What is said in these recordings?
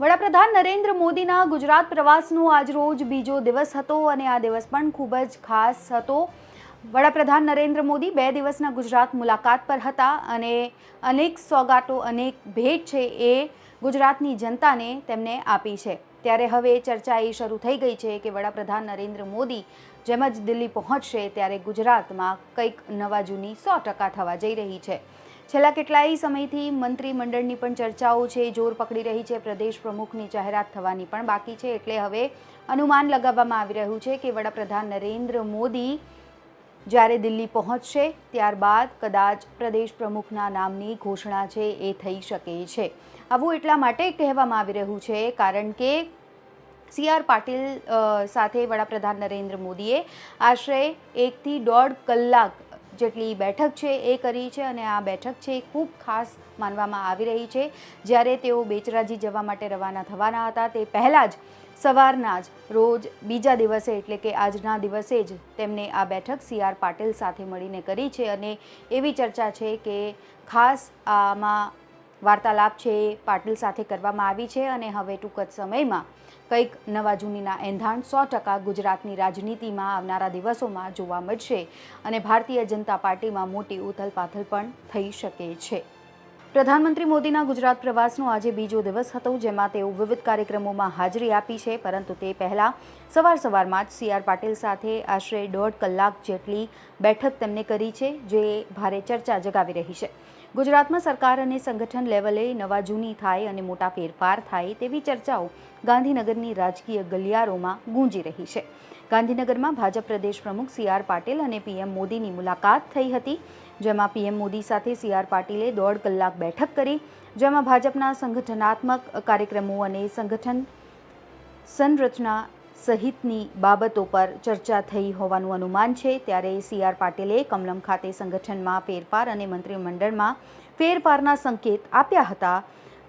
વડાપ્રધાન નરેન્દ્ર મોદીના ગુજરાત પ્રવાસનો આજરોજ બીજો દિવસ હતો અને આ દિવસ પણ ખૂબ જ ખાસ હતો. વડાપ્રધાન નરેન્દ્ર મોદી બે દિવસના ગુજરાત મુલાકાત પર હતા અને અનેક સોગાટો અનેક ભેટ છે એ ગુજરાતની જનતાને તેમને આપી છે. ત્યારે હવે ચર્ચા એ શરૂ થઈ ગઈ છે કે વડાપ્રધાન નરેન્દ્ર મોદી જેમ જ દિલ્હી પહોંચશે, ત્યારે ગુજરાતમાં કંઈક નવા જૂની સો ટકા થવા જઈ રહી છે. છેલ્લા કેટલાય સમયથી મંત્રીમંડળની પણ ચર્ચાઓ છે, જોર પકડી રહી છે, પ્રદેશ પ્રમુખની જાહેરાત થવાની પણ બાકી છે, એટલે હવે અનુમાન લગાવવામાં આવી રહ્યું છે કે વડાપ્રધાન નરેન્દ્ર મોદી જ્યારે દિલ્હી પહોંચશે, ત્યારબાદ કદાચ પ્રદેશ પ્રમુખના નામની ઘોષણા છે એ થઈ શકે છે. આવું એટલા માટે કહેવામાં આવી રહ્યું છે, કારણ કે સી આર પાટીલ સાથે વડાપ્રધાન નરેન્દ્ર મોદીએ આશરે એકથી દોઢ કલાક જેટલી બેઠક છે એ કરી છે અને આ બેઠક છે એ ખૂબ ખાસ માનવામાં આવી રહી છે. જ્યારે તેઓ બેચરાજી જવા માટે રવાના થવાના હતા, તે પહેલાં જ સવારના જ રોજ બીજા દિવસે એટલે કે આજના દિવસે જ તેમને આ બેઠક સી આર પાટીલ સાથે મળીને કરી છે. અને એવી ચર્ચા છે કે ખાસ આમાં વાર્તાલાપ છે એ પાટીલ સાથે કરવામાં આવી છે અને હવે ટૂંક જ સમયમાં કંઈક નવા જૂનીના એંધાણ સો ટકા ગુજરાતની રાજનીતિમાં આવનારા દિવસોમાં જોવા મળશે અને ભારતીય જનતા પાર્ટીમાં મોટી ઉથલપાથલ પણ થઈ શકે છે. પ્રધાનમંત્રી મોદીના ગુજરાત પ્રવાસનો આજે બીજો દિવસ હતો જેમાં તેઓ વિવિધ કાર્યક્રમોમાં હાજરી આપી છે, પરંતુ તે પહેલાં સવાર સવારમાં જ સીઆર પાટીલ સાથે આશરે દોઢ કલાક જેટલી બેઠક તેમને કરી છે, જે ભારે ચર્ચા જગાવી રહી છે. ગુજરાતમાં સરકાર અને સંગઠન લેવલે નવા જૂની થાય અને મોટા ફેરફાર થાય તેવી ચર્ચાઓ ગાંધીનગરની રાજકીય ગલિયારોમાં ગુંજી રહી છે. ગાંધીનગરમાં ભાજપ પ્રદેશ પ્રમુખ સી આર પાટીલ અને પીએમ મોદીની મુલાકાત થઈ હતી, જેમાં પીએમ મોદી સાથે સી આર પાટીલે દોઢ કલાક બેઠક કરી, જેમાં ભાજપના સંગઠનાત્મક કાર્યક્રમો અને સંગઠન સંરચના સહિતની બાબતો પર ચર્ચા થઈ હોવાનું અનુમાન છે. ત્યારે સી આર પાટીલે કમલમ ખાતે સંગઠનમાં ફેરફાર અને મંત્રીમંડળમાં ફેરફારના સંકેત આપ્યા હતા.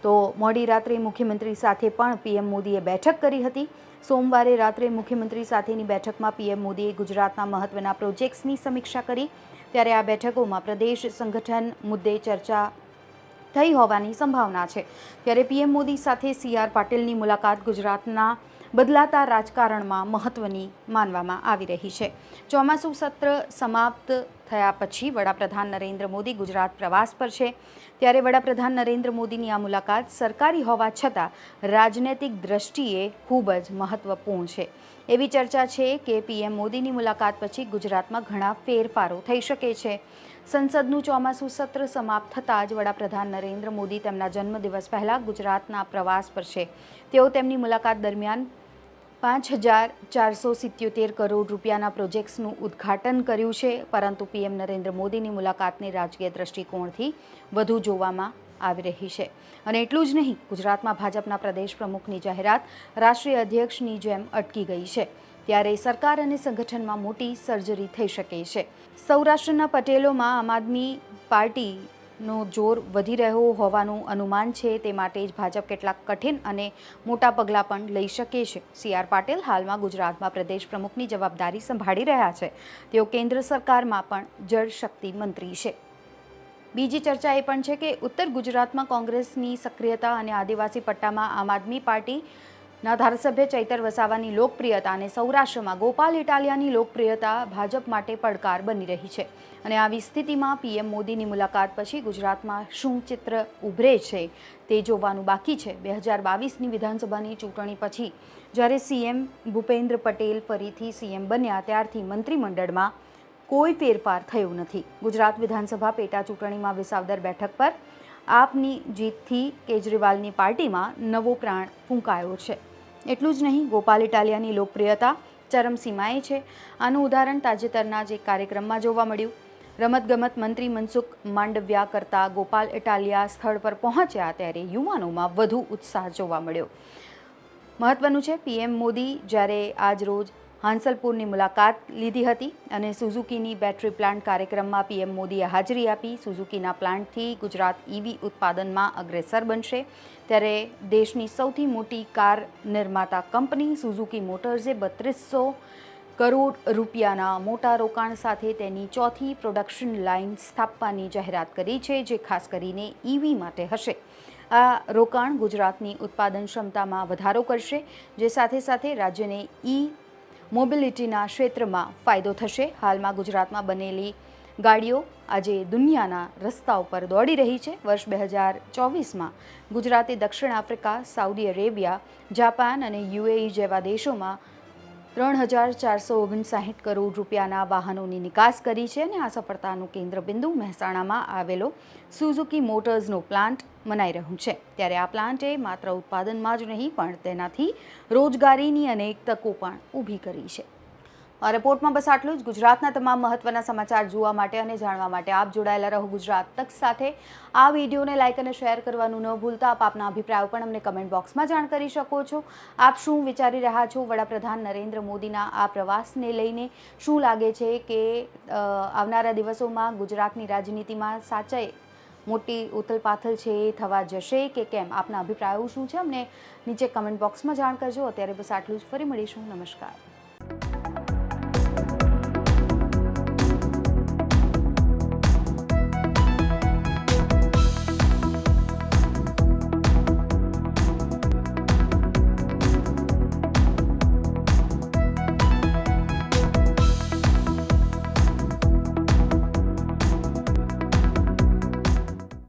તો મોડી રાત્રે મુખ્યમંત્રી સાથે પણ પીએમ મોદીએ બેઠક કરી હતી. સોમવારે રાત્રે મુખ્યમંત્રી સાથેની બેઠકમાં પીએમ મોદીએ ગુજરાતના મહત્વના પ્રોજેક્ટ્સની સમીક્ષા કરી. ત્યારે આ બેઠકોમાં પ્રદેશ સંગઠન મુદ્દે ચર્ચા થઈ હોવાની સંભાવના છે. ત્યારે પીએમ મોદી સાથે સી આર પાટીલની મુલાકાત ગુજરાતના બદલાતા રાજકારણમાં મહત્વની માનવામાં આવી રહી છે. ચોમાસું સત્ર સમાપ્ત થયા પછી વડાપ્રધાન નરેન્દ્ર મોદી ગુજરાત પ્રવાસ પર છે. ત્યારે વડાપ્રધાન નરેન્દ્ર મોદીની આ મુલાકાત સરકારી હોવા છતાં રાજનૈતિક દ્રષ્ટિએ ખૂબ જ મહત્વપૂર્ણ છે. એવી ચર્ચા છે કે પીએમ મોદીની મુલાકાત પછી ગુજરાતમાં ઘણા ફેરફારો થઈ શકે છે. સંસદનું ચોમાસું સત્ર સમાપ્ત થતાં જ વડાપ્રધાન નરેન્દ્ર મોદી તેમના જન્મદિવસ પહેલાં ગુજરાતના પ્રવાસ પર છે. તેઓ તેમની મુલાકાત દરમિયાન પાંચ હજાર ચારસો સિત્યોતેર કરોડ રૂપિયાના પ્રોજેક્ટ્સનું ઉદ્ઘાટન કર્યું છે, પરંતુ પીએમ નરેન્દ્ર મોદીની મુલાકાતને રાજકીય દ્રષ્ટિકોણથી વધુ જોવામાં આવી રહી છે. અને એટલું જ નહીં, ગુજરાતમાં ભાજપના પ્રદેશ પ્રમુખની જાહેરાત રાષ્ટ્રીય અધ્યક્ષની જેમ અટકી ગઈ છે. ત્યારે સરકાર અને સંગઠનમાં મોટી સર્જરી થઈ શકે છે. સૌરાષ્ટ્રના પટેલોમાં આમ આદમી પાર્ટીનો જોર વધી રહ્યો હોવાનું અનુમાન છે. તે માટે જ ભાજપ કેટલાક કઠિન અને મોટા પગલાં પણ લઈ શકે છે. સી આર પાટીલ હાલમાં ગુજરાતમાં પ્રદેશ પ્રમુખની જવાબદારી સંભાળી રહ્યા છે. તેઓ કેન્દ્ર સરકારમાં પણ જળશક્તિ મંત્રી છે. બીજી ચર્ચા એ પણ છે કે ઉત્તર ગુજરાતમાં કોંગ્રેસની સક્રિયતા અને આદિવાસી પટ્ટામાં આમ આદમી પાર્ટીના ધારાસભ્ય ચૈતર વસાવાની લોકપ્રિયતા અને સૌરાષ્ટ્રમાં ગોપાલ ઇટાલિયાની લોકપ્રિયતા ભાજપ માટે પડકાર બની રહી છે. અને આવી સ્થિતિમાં પીએમ મોદીની મુલાકાત પછી ગુજરાતમાં શું ચિત્ર ઉભરે છે તે જોવાનું બાકી છે. બે હજાર બાવીસની વિધાનસભાની ચૂંટણી પછી જ્યારે સીએમ ભૂપેન્દ્ર પટેલ ફરીથી સીએમ બન્યા ત્યારથી મંત્રીમંડળમાં કોઈ ફેરફાર થયો નથી. ગુજરાત વિધાનસભા પેટા ચૂંટણીમાં વિસાવદર બેઠક પર આપની જીતથી કેજરીવાલની પાર્ટીમાં નવો પ્રાણ ફૂંકાયો છે. એટલું જ નહીં, ગોપાલ ઇટાલિયાની લોકપ્રિયતા ચરમસીમાએ છે. આનું ઉદાહરણ તાજેતરના જે કાર્યક્રમમાં જોવા મળ્યું. રમતગમત મંત્રી મનસુખ માંડવ્યા કરતાં ગોપાલ ઇટાલિયા સ્થળ પર પહોંચ્યા ત્યારે યુવાનોમાં વધુ ઉત્સાહ જોવા મળ્યો. મહત્વનું છે, પીએમ મોદી જ્યારે આજ રોજ હાંસલપુરની મુલાકાત લીધી હતી અને સુઝુકીની બેટરી પ્લાન્ટ કાર્યક્રમમાં પીએમ મોદીએ હાજરી આપી. સુઝુકીના પ્લાન્ટથી ગુજરાત ઈવી ઉત્પાદનમાં અગ્રેસર બનશે. ત્યારે દેશની સૌથી મોટી કાર નિર્માતા કંપની સુઝુકી મોટર્સે બત્રીસો કરોડ રૂપિયાના મોટા રોકાણ સાથે તેની ચોથી પ્રોડક્શન લાઇન સ્થાપવાની જાહેરાત કરી છે, જે ખાસ કરીને ઈવી માટે હશે. આ રોકાણ ગુજરાતની ઉત્પાદન ક્ષમતામાં વધારો કરશે, જે સાથે સાથે રાજ્યને ઈ મોબિલિટીના ક્ષેત્રમાં ફાયદો થશે. હાલમાં ગુજરાતમાં બનેલી ગાડીઓ આજે દુનિયાના રસ્તા ઉપર દોડી રહી છે. વર્ષ બે હજાર ચોવીસમાં ગુજરાતે દક્ષિણ આફ્રિકા, સાઉદી અરેબિયા, જાપાન અને યુએઈ જેવા દેશોમાં ત્રણ હજાર ચારસો ઓગણસાઠ કરોડ રૂપિયાના વાહનોની નિકાસ કરી છે અને આ સફળતાનું કેન્દ્રબિંદુ મહેસાણામાં આવેલો સુઝુકી મોટર્સનો પ્લાન્ટ મનાઈ રહ્યું છે. ત્યારે આ પ્લાન્ટે માત્ર ઉત્પાદનમાં જ નહીં, પણ તેનાથી રોજગારીની અનેક તકો પણ ઊભી કરી છે. રિપોર્ટમાં બસ આટલું જ. ગુજરાતના તમામ મહત્વના સમાચાર જોવા માટે અને જાણવા માટે આપ જોડાયેલા રહો ગુજરાત તક સાથે. આ વિડીયોને લાઇક અને શેર કરવાનું ન ભૂલતા. આપ આપના અભિપ્રાયો પણ અમને કમેન્ટ બોક્સમાં જાણ કરી શકો છો. આપ શું વિચારી રહ્યા છો? વડાપ્રધાન નરેન્દ્ર મોદીના આ પ્રવાસને લઈને શું લાગે છે કે આવનારા દિવસોમાં ગુજરાતની રાજનીતિમાં સાચાઈ મોટી ઉથલપાથલ છે એ થવા જશે કે કેમ? આપના અભિપ્રાયો શું છે? અમને નીચે કમેન્ટ બોક્સમાં જાણ કરજો. અત્યારે બસ આટલું જ. ફરી મળીશું. નમસ્કાર.